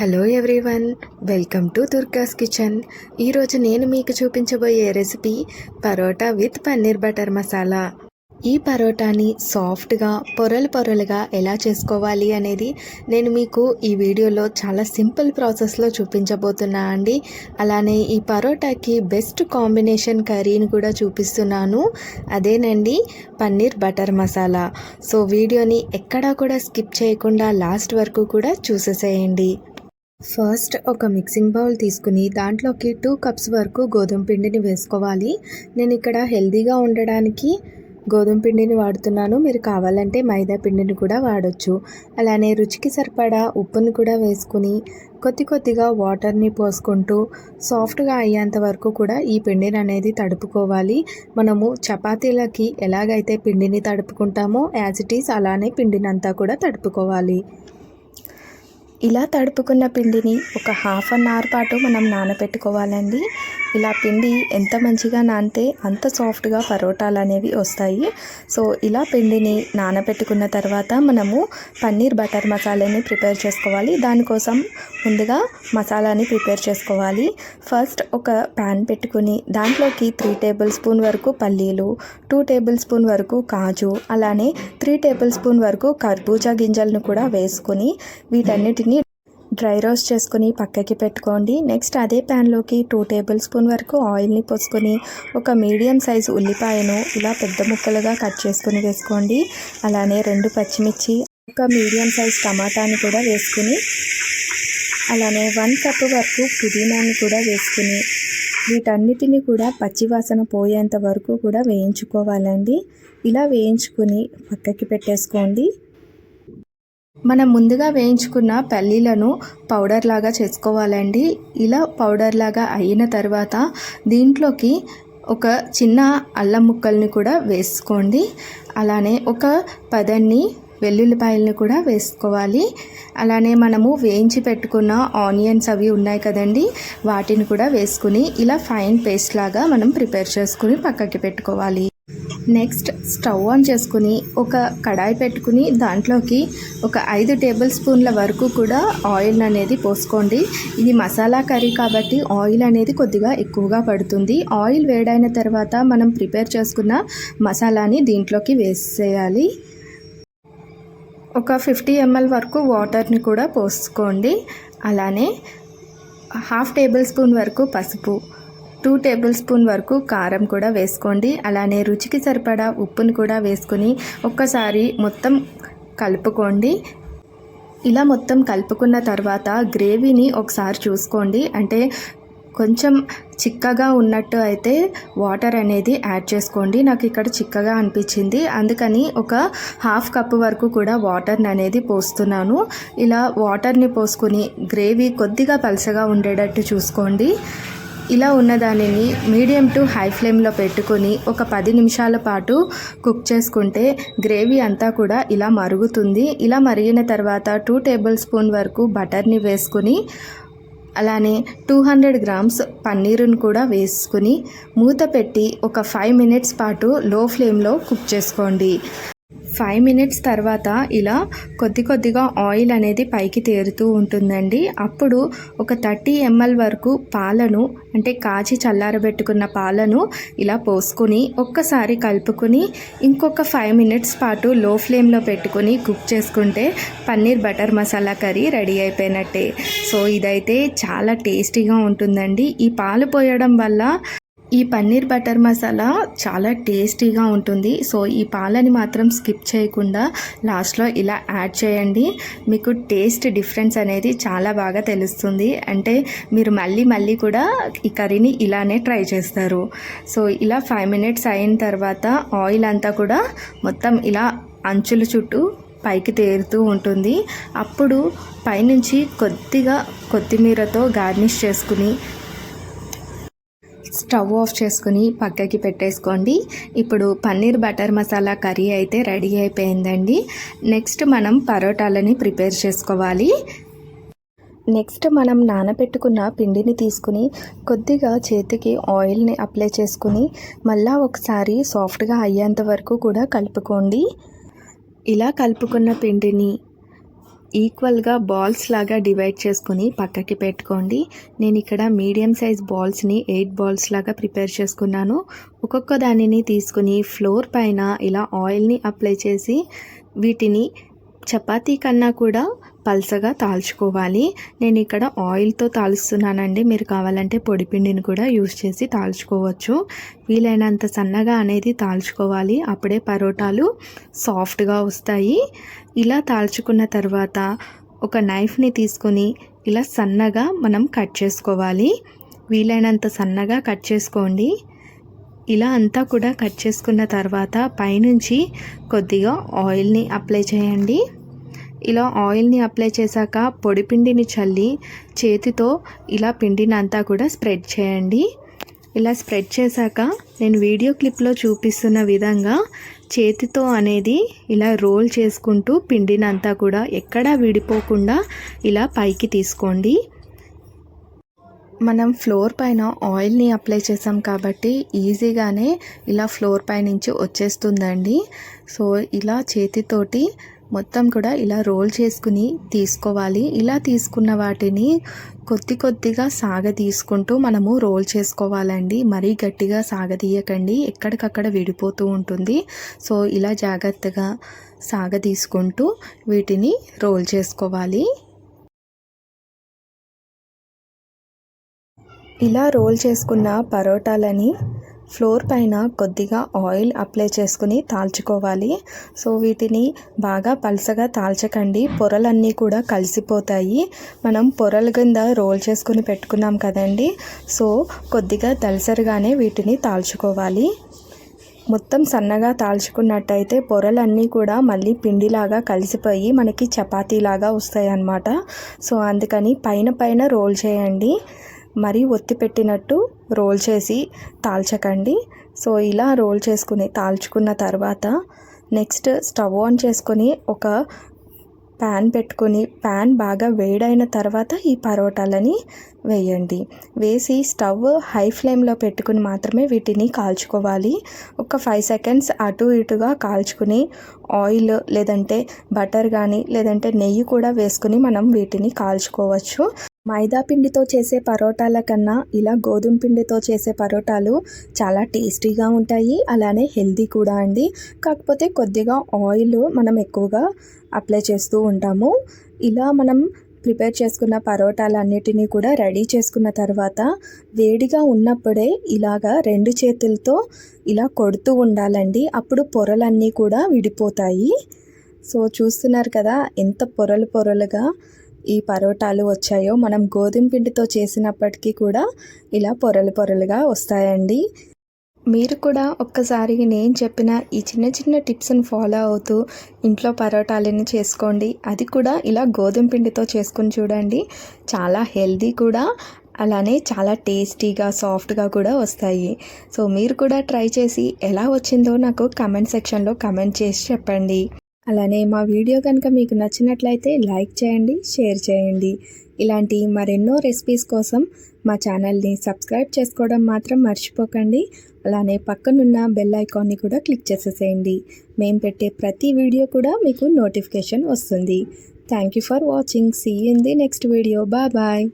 Hello everyone welcome to Durga's kitchen. ఈరోజు నేను మీకు చూపించబోయే recipe parotta with paneer butter masala. ఈ పరోటాని సాఫ్ట్గా పొరలు పొరలుగా ఎలా చేసుకోవాలి అనేది నేను మీకు ఈ వీడియోలో చాలా సింపుల్ ప్రాసెస్లో చూపించబోతున్నా అండి. అలానే ఈ పరోటాకి బెస్ట్ కాంబినేషన్ కర్రీని కూడా చూపిస్తున్నాను. అదేనండి పన్నీర్ బటర్ మసాలా. సో వీడియోని ఎక్కడా కూడా స్కిప్ చేయకుండా లాస్ట్ వరకు కూడా చూసేసేయండి. ఫస్ట్ ఒక మిక్సింగ్ బౌల్ తీసుకుని దాంట్లోకి టూ కప్స్ వరకు గోధుమ పిండిని వేసుకోవాలి. నేను ఇక్కడ హెల్దీగా ఉండడానికి గోధుమ పిండిని వాడుతున్నాను. మీరు కావాలంటే మైదా పిండిని కూడా వాడవచ్చు అలానే రుచికి సరిపడా ఉప్పుని కూడా వేసుకుని కొద్ది కొద్దిగా వాటర్ని పోసుకుంటూ సాఫ్ట్గా అయ్యేంత వరకు కూడా ఈ పిండిని అనేది తడుపుకోవాలి. మనము చపాతీలకి ఎలాగైతే పిండిని తడుపుకుంటామో యాజ్ ఇట్ ఈస్ అలానే పిండిని అంతా కూడా తడుపుకోవాలి. ఇలా తడుపుకున్న పిండిని ఒక హాఫ్ అన్ అవర్ పాటు మనం నానబెట్టుకోవాలండి ఇలా పిండి ఎంత మంచిగా నానితే అంత సాఫ్ట్గా పరోటాలు అనేవి వస్తాయి. సో ఇలా పిండిని నానబెట్టుకున్న తర్వాత మనము పన్నీర్ బటర్ మసాలాని ప్రిపేర్ చేసుకోవాలి. దానికోసం ముందుగా మసాలాని ప్రిపేర్ చేసుకోవాలి. ఫస్ట్ ఒక ప్యాన్ పెట్టుకుని దాంట్లోకి త్రీ టేబుల్ స్పూన్ వరకు పల్లీలు టూ టేబుల్ స్పూన్ వరకు కాజు అలానే త్రీ టేబుల్ స్పూన్ వరకు కర్బూజా గింజలను కూడా వేసుకొని వీటన్నిటిని డ్రై రోస్ట్ చేసుకొని పక్కకి పెట్టుకోండి. నెక్స్ట్ అదే ప్యాన్లోకి టూ టేబుల్ స్పూన్ వరకు ఆయిల్ని పోసుకొని ఒక మీడియం సైజు ఉల్లిపాయను ఇలా పెద్ద ముక్కలుగా కట్ చేసుకొని వేసుకోండి. అలానే రెండు పచ్చిమిర్చి ఒక మీడియం సైజ్ టమాటాని కూడా వేసుకుని అలానే వన్ కప్ వరకు పుదీనాని కూడా వేసుకుని వీటన్నిటిని కూడా పచ్చివాసన పోయేంత వరకు కూడా వేయించుకోవాలండి. ఇలా వేయించుకుని పక్కకి పెట్టేసుకోండి. మనం ముందుగా వేయించుకున్న పల్లీలను పౌడర్ లాగా చేసుకోవాలండి. ఇలా పౌడర్ లాగా అయిన తర్వాత దీంట్లోకి ఒక చిన్న అల్లం ముక్కల్ని కూడా వేసుకోండి. అలానే ఒక పదన్ని వెల్లుల్లిపాయలను కూడా వేసుకోవాలి. అలానే మనము వేయించి పెట్టుకున్న ఆనియన్స్ అవి ఉన్నాయి కదండి వాటిని కూడా వేసుకుని ఇలా ఫైన్ పేస్ట్ లాగా మనం ప్రిపేర్ చేసుకుని పక్కకి పెట్టుకోవాలి. నెక్స్ట్ స్టవ్ ఆన్ చేసుకుని ఒక కడాయి పెట్టుకుని దాంట్లోకి ఒక ఐదు టేబుల్ స్పూన్ల వరకు కూడా ఆయిల్ అనేది పోసుకోండి. ఇది మసాలా కర్రీ కాబట్టి ఆయిల్ అనేది కొద్దిగా ఎక్కువగా పడుతుంది. ఆయిల్ వేడైన తర్వాత మనం ప్రిపేర్ చేసుకున్న మసాలాని దీంట్లోకి వేసేయాలి. ఒక ఫిఫ్టీ ఎంఎల్ వరకు వాటర్ని కూడా పోసుకోండి. అలానే హాఫ్ టేబుల్ స్పూన్ వరకు పసుపు. టూ టేబుల్ స్పూన్ వరకు కారం కూడా వేసుకోండి. అలానే రుచికి సరిపడా ఉప్పుని కూడా వేసుకొని ఒక్కసారి మొత్తం కలుపుకోండి. ఇలా మొత్తం కలుపుకున్న తర్వాత గ్రేవీని ఒకసారి చూసుకోండి. అంటే కొంచెం చిక్కగా ఉన్నట్టు అయితే వాటర్ అనేది యాడ్ చేసుకోండి. నాకు ఇక్కడ చిక్కగా అనిపించింది. అందుకని ఒక హాఫ్ కప్ వరకు కూడా వాటర్ని అనేది పోస్తున్నాను. ఇలా వాటర్ని పోసుకొని గ్రేవీ కొద్దిగా పలసగా ఉండేటట్టు చూసుకోండి. ఇలా ఉన్న దానిని మీడియం టు హై ఫ్లేమ్లో పెట్టుకొని ఒక పది నిమిషాల పాటు కుక్ చేసుకుంటే గ్రేవీ అంతా కూడా ఇలా మరుగుతుంది. ఇలా మరిగిన తర్వాత టూ టేబుల్ స్పూన్ వరకు బటర్ని వేసుకుని అలానే టూ హండ్రెడ్ గ్రామ్స్ పన్నీరుని కూడా వేసుకుని మూత పెట్టి ఒక ఫైవ్ మినిట్స్ పాటు లో ఫ్లేమ్లో కుక్ చేసుకోండి. ఫైవ్ మినిట్స్ తర్వాత ఇలా కొద్ది కొద్దిగా ఆయిల్ అనేది పైకి తేరుతూ ఉంటుందండి. అప్పుడు ఒక థర్టీ ఎంఎల్ వరకు పాలను అంటే కాచి చల్లారబెట్టుకున్న పాలను ఇలా పోసుకొని ఒక్కసారి కలుపుకొని ఇంకొక ఫైవ్ మినిట్స్ పాటు లో ఫ్లేమ్లో పెట్టుకొని కుక్ చేసుకుంటే paneer butter masala curry ready అయిపోయినట్టే. సో ఇదైతే చాలా టేస్టీగా ఉంటుందండి. ఈ పాలు పోయడం వల్ల ఈ పన్నీర్ బటర్ మసాలా చాలా టేస్టీగా ఉంటుంది. సో ఈ పాలని మాత్రం స్కిప్ చేయకుండా లాస్ట్లో ఇలా యాడ్ చేయండి. మీకు టేస్ట్ డిఫరెన్స్ అనేది చాలా బాగా తెలుస్తుంది. అంటే మీరు మళ్ళీ మళ్ళీ కూడా ఈ కర్రీని ఇలానే ట్రై చేస్తారు. సో ఇలా ఫైవ్ మినిట్స్ అయిన తర్వాత ఆయిల్ అంతా కూడా మొత్తం ఇలా అంచుల చుట్టూ పైకి తేరుతూ ఉంటుంది. అప్పుడు పైనుంచి కొద్దిగా కొత్తిమీరతో గార్నిష్ చేసుకుని స్టవ్ ఆఫ్ చేసుకుని పక్కకి పెట్టేసుకోండి. ఇప్పుడు పన్నీర్ బటర్ మసాలా కర్రీ అయితే రెడీ అయిపోయిందండి. నెక్స్ట్ మనం పరోటాలని ప్రిపేర్ చేసుకోవాలి. నెక్స్ట్ మనం నానబెట్టుకున్న పిండిని తీసుకుని కొద్దిగా చేతికి ఆయిల్ని అప్లై చేసుకుని మళ్ళా ఒకసారి సాఫ్ట్గా అయ్యేంత వరకు కూడా కలుపుకోండి. ఇలా కలుపుకున్న పిండిని ఈక్వల్గా బాల్స్ లాగా డివైడ్ చేసుకుని పక్కకి పెట్టుకోండి. నేను ఇక్కడ మీడియం సైజ్ బాల్స్ని ఎయిట్ బాల్స్ లాగా ప్రిపేర్ చేసుకున్నాను. ఒక్కొక్క దానిని తీసుకుని ఫ్లోర్ పైన ఇలా ఆయిల్ని అప్లై చేసి వీటిని చపాతీ కన్నా కూడా పల్సగా తాల్చుకోవాలి. నేను ఇక్కడ ఆయిల్తో తాలుస్తున్నానండి. మీరు కావాలంటే పొడిపిండిని కూడా యూజ్ చేసి తాల్చుకోవచ్చు. వీలైనంత సన్నగా అనేది తాల్చుకోవాలి. అప్పుడే పరోటాలు సాఫ్ట్గా వస్తాయి. ఇలా తాల్చుకున్న తర్వాత ఒక నైఫ్ని తీసుకొని ఇలా సన్నగా మనం కట్ చేసుకోవాలి. వీలైనంత సన్నగా కట్ చేసుకోండి. ఇలా అంతా కూడా కట్ చేసుకున్న తర్వాత పైనుంచి కొద్దిగా ఆయిల్ని అప్లై చేయండి. ఇలా ఆయిల్ని అప్లై చేశాక పొడి పిండిని చల్లి చేతితో ఇలా పిండిని అంతా కూడా స్ప్రెడ్ చేయండి. ఇలా స్ప్రెడ్ చేశాక నేను వీడియో క్లిప్లో చూపిస్తున్న విధంగా చేతితో అనేది ఇలా రోల్ చేసుకుంటూ పిండిని అంతా కూడా ఎక్కడా విడిపోకుండా ఇలా పైకి తీసుకోండి. మనం ఫ్లోర్ పైన ఆయిల్ని అప్లై చేసాం కాబట్టి ఈజీగానే ఇలా ఫ్లోర్ పై నుంచి వచ్చేస్తుందండి. సో ఇలా చేతితోటి మొత్తం కూడా ఇలా రోల్ చేసుకుని తీసుకోవాలి. ఇలా తీసుకున్న వాటిని కొద్ది కొద్దిగా సాగ తీసుకుంటూ మనము రోల్ చేసుకోవాలండి. మరీ గట్టిగా సాగదీయకండి ఎక్కడికక్కడ విడిపోతూ ఉంటుంది. సో ఇలా జాగ్రత్తగా సాగ తీసుకుంటూ వీటిని రోల్ చేసుకోవాలి. ఇలా రోల్ చేసుకున్న పరోటాలని ఫ్లోర్ పైన కొద్దిగా ఆయిల్ అప్లై చేసుకుని తాల్చుకోవాలి. సో వీటిని బాగా పలసగా తాల్చకండి. పొరలన్నీ కూడా కలిసిపోతాయి. మనం పొరల కింద రోల్ చేసుకుని పెట్టుకున్నాం కదండి. సో కొద్దిగా దలసరిగానే వీటిని తాల్చుకోవాలి. మొత్తం సన్నగా తాల్చుకున్నట్టయితే పొరలన్నీ కూడా మళ్ళీ పిండిలాగా కలిసిపోయి మనకి చపాతీలాగా వస్తాయి అన్నమాట సో అందుకని పైన పైన రోల్ చేయండి. మరీ ఒత్తి పెట్టినట్టు రోల్ చేసి తాల్చకండి. సో ఇలా రోల్ చేసుకుని తాల్చుకున్న తర్వాత నెక్స్ట్ స్టవ్ ఆన్ చేసుకొని ఒక ప్యాన్ పెట్టుకొని ప్యాన్ బాగా వేడైన తర్వాత ఈ పరోటాలని వేయండి. వేసి స్టవ్ హై ఫ్లేమ్లో పెట్టుకుని మాత్రమే వీటిని కాల్చుకోవాలి. ఒక ఫైవ్ సెకండ్స్ అటు ఇటుగా కాల్చుకుని ఆయిల్ లేదంటే బటర్ కానీ లేదంటే నెయ్యి కూడా వేసుకుని మనం వీటిని కాల్చుకోవచ్చు. మైదా పిండితో చేసే పరోటాల కన్నా ఇలా గోధుమ పిండితో చేసే పరోటాలు చాలా టేస్టీగా ఉంటాయి. అలానే హెల్దీ కూడా అండి. కాకపోతే కొద్దిగా ఆయిల్ మనం ఎక్కువగా అప్లై చేస్తూ ఉంటాము. ఇలా మనం ప్రిపేర్ చేసుకున్న పరోటాలన్నిటినీ కూడా రెడీ చేసుకున్న తర్వాత వేడిగా ఉన్నప్పుడే ఇలాగా రెండు చేతులతో ఇలా కొడుతూ ఉండాలండి. అప్పుడు పొరలన్నీ కూడా విడిపోతాయి. సో చూస్తున్నారు కదా ఎంత పొరలు పొరలుగా ఈ పరోటాలు వచ్చాయో మనం గోధుమ పిండితో చేసినప్పటికీ కూడా ఇలా పొరలు పొరలుగా వస్తాయండి. మీరు కూడా ఒక్కసారి నేను చెప్పిన ఈ చిన్న చిన్న టిప్స్ని ఫాలో అవుతూ ఇంట్లో పరోటాలని చేసుకోండి. అది కూడా ఇలా గోధుమ పిండితో చేసుకుని చూడండి. చాలా హెల్దీ కూడా అలానే చాలా టేస్టీగా సాఫ్ట్గా కూడా వస్తాయి. సో మీరు కూడా ట్రై చేసి ఎలా వచ్చిందో నాకు కమెంట్ సెక్షన్లో కమెంట్ చేసి చెప్పండి. అలానే మా వీడియో కనుక మీకు నచ్చినట్లయితే లైక్ చేయండి షేర్ చేయండి. ఇలాంటి మరెన్నో రెసిపీస్ కోసం మా ఛానల్ని సబ్స్క్రైబ్ చేసుకోవడం మాత్రం మర్చిపోకండి. అలానే పక్కనున్న బెల్ ఐకాన్ని కూడా క్లిక్ చేసేసేయండి. మేము పెట్టే ప్రతి వీడియో కూడా మీకు నోటిఫికేషన్ వస్తుంది. Thank you for watching. See in the next video. Bye bye.